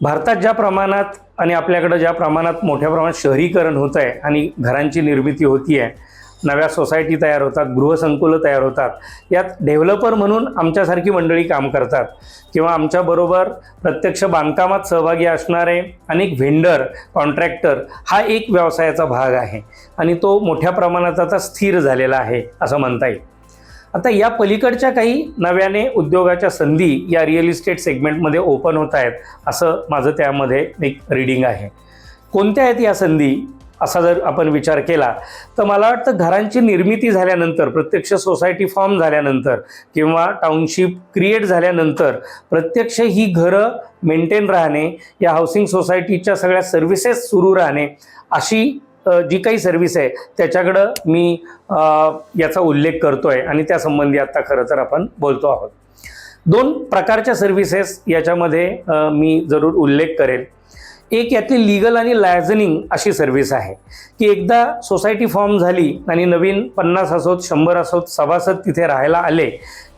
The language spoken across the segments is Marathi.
भारतात ज्या प्रमाणात आणि आपल्याकडं ज्या प्रमाणात मोठ्या प्रमाणात शहरीकरण होत आहे आणि घरांची निर्मिती होती आहे नव्या सोसायटी तयार होतात गृहसंकुलं तयार होतात यात डेव्हलपर म्हणून आमच्यासारखी मंडळी काम करतात. किंवा आमच्याबरोबर प्रत्यक्ष बांधकामात सहभागी असणारे अनेक व्हेंडर कॉन्ट्रॅक्टर हा एक व्यवसायाचा भाग आहे. आणि तो मोठ्या प्रमाणात आता स्थिर झालेला आहे असं म्हणता येईल. आता या पलीकडच्या काही नव्याने उद्योगाच्या संधी या रिअल इस्टेट सेगमेंटमध्ये ओपन होत आहेत असं माझं त्यामध्ये एक रिडिंग आहे. कोणत्या आहेत या संधी? असा जर आपण विचार केला तर मला वाटतं घरांची निर्मिती झाल्यानंतर प्रत्यक्ष सोसायटी फॉर्म झाल्यानंतर किंवा टाउनशिप क्रिएट झाल्यानंतर प्रत्यक्ष ही घरं मेंटेन राहणे या हाऊसिंग सोसायटीच्या सगळ्या सर्व्हिसेस सुरू राहणे अशी जी काही सर्व्हिस आहे त्याच्याकडं मी याचा उल्लेख करतोय आणि त्यासंबंधी आत्ता खरं तर आपण बोलतो आहोत. दोन प्रकारच्या सर्व्हिसेस याच्यामध्ये मी जरूर उल्लेख करेल. एक यातली लिगल आणि लायझनिंग अशी सर्व्हिस आहे. की एकदा सोसायटी फॉर्म झाली आणि नवीन पन्नास असोत शंभर असोत सभासद तिथे राहायला आले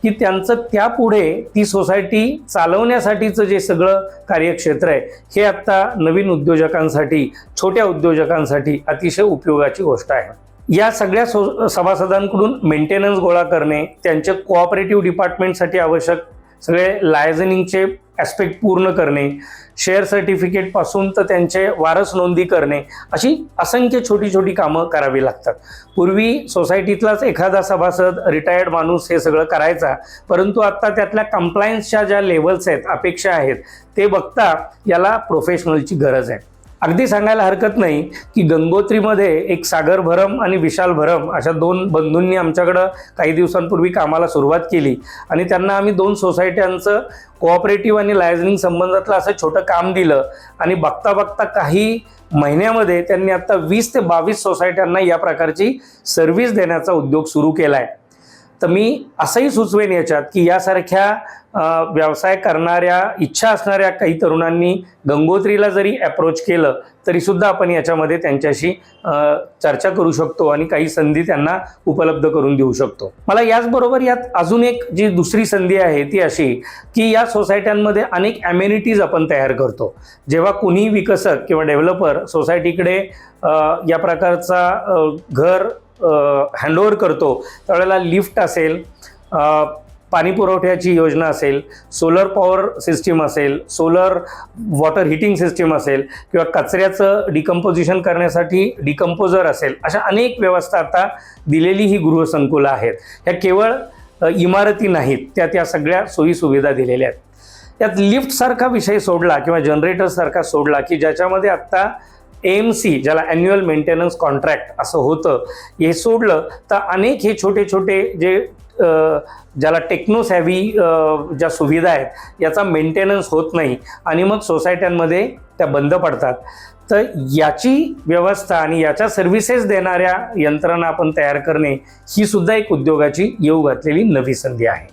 की त्यांचं त्यापुढे ती सोसायटी चालवण्यासाठीचं जे सगळं कार्यक्षेत्र आहे हे आत्ता नवीन उद्योजकांसाठी छोट्या उद्योजकांसाठी अतिशय उपयोगाची गोष्ट आहे. या सगळ्या सो सभासदांकडून मेंटेनन्स गोळा करणे त्यांचे कोऑपरेटिव्ह डिपार्टमेंटसाठी आवश्यक सगळे लायझनिंगचे ॲस्पेक्ट पूर्ण करणे शेअर सर्टिफिकेटपासून तर त्यांचे वारस नोंदी करणे अशी असंख्य छोटी छोटी कामं करावी लागतात. पूर्वी सोसायटीतलाच एखादा सभासद रिटायर्ड माणूस हे सगळं करायचा परंतु आत्ता त्यातल्या कम्प्लायन्सच्या ज्या लेवल्स आहेत अपेक्षा आहेत ते बघता याला प्रोफेशनलची गरज आहे. अगदी सांगायला हरकत नाही की गंगोत्रीमध्ये एक सागर भरम आणि विशाल भरम अशा दोन बंधूंनी आमच्याकडं काही दिवसांपूर्वी कामाला सुरुवात केली. आणि त्यांना आम्ही दोन सोसायट्यांचं कोऑपरेटिव्ह आणि लायझनिंग संबंधातलं असं छोटं काम दिलं. आणि बघता बघता काही महिन्यामध्ये त्यांनी आता वीस ते बावीस सोसायट्यांना या प्रकारची सर्व्हिस देण्याचा उद्योग सुरू केला आहे तर मी असंही सुचवेन याच्यात की यासारख्या व्यवसाय करणाऱ्या इच्छा असणाऱ्या काही तरुणांनी गंगोत्रीला जरी अप्रोच केलं तरीसुद्धा आपण याच्यामध्ये त्यांच्याशी चर्चा करू शकतो आणि काही संधी त्यांना उपलब्ध करून देऊ शकतो. मला याचबरोबर यात अजून एक जी दुसरी संधी आहे ती अशी की या सोसायट्यांमध्ये अनेक ॲम्युनिटीज आपण तयार करतो. जेव्हा कुणी विकसक किंवा डेव्हलपर सोसायटीकडे या प्रकारचा घर हँडओव्हर करतो त्यावेळेला लिफ्ट असेल पाणी पुरवठ्याची योजना असेल सोलर पॉवर सिस्टीम असेल सोलर वॉटर हिटिंग सिस्टीम असेल किंवा कचऱ्याचं डिकम्पोजिशन करण्यासाठी डिकम्पोजर असेल अशा अनेक व्यवस्था आता दिलेली ही गृहसंकुलं आहेत. ह्या केवळ इमारती नाहीत त्या त्या सगळ्या सोयीसुविधा दिलेल्या आहेत. यात लिफ्टसारखा विषय सोडला किंवा जनरेटरसारखा सोडला की ज्याच्यामध्ये आत्ता एम सी ज्याला ॲन्युअल मेंटेनन्स कॉन्ट्रॅक्ट असं होतं हे सोडलं. तर अनेक हे छोटे छोटे जे ज्याला टेक्नो ज्या सुविधा आहेत याचा मेंटेनन्स होत नाही. आणि मग सोसायट्यांमध्ये त्या बंद पडतात. तर याची व्यवस्था आणि याच्या सर्व्हिसेस देणाऱ्या यंत्रणा आपण तयार करणे ही सुद्धा एक उद्योगाची येऊ घातलेली नवी संधी आहे.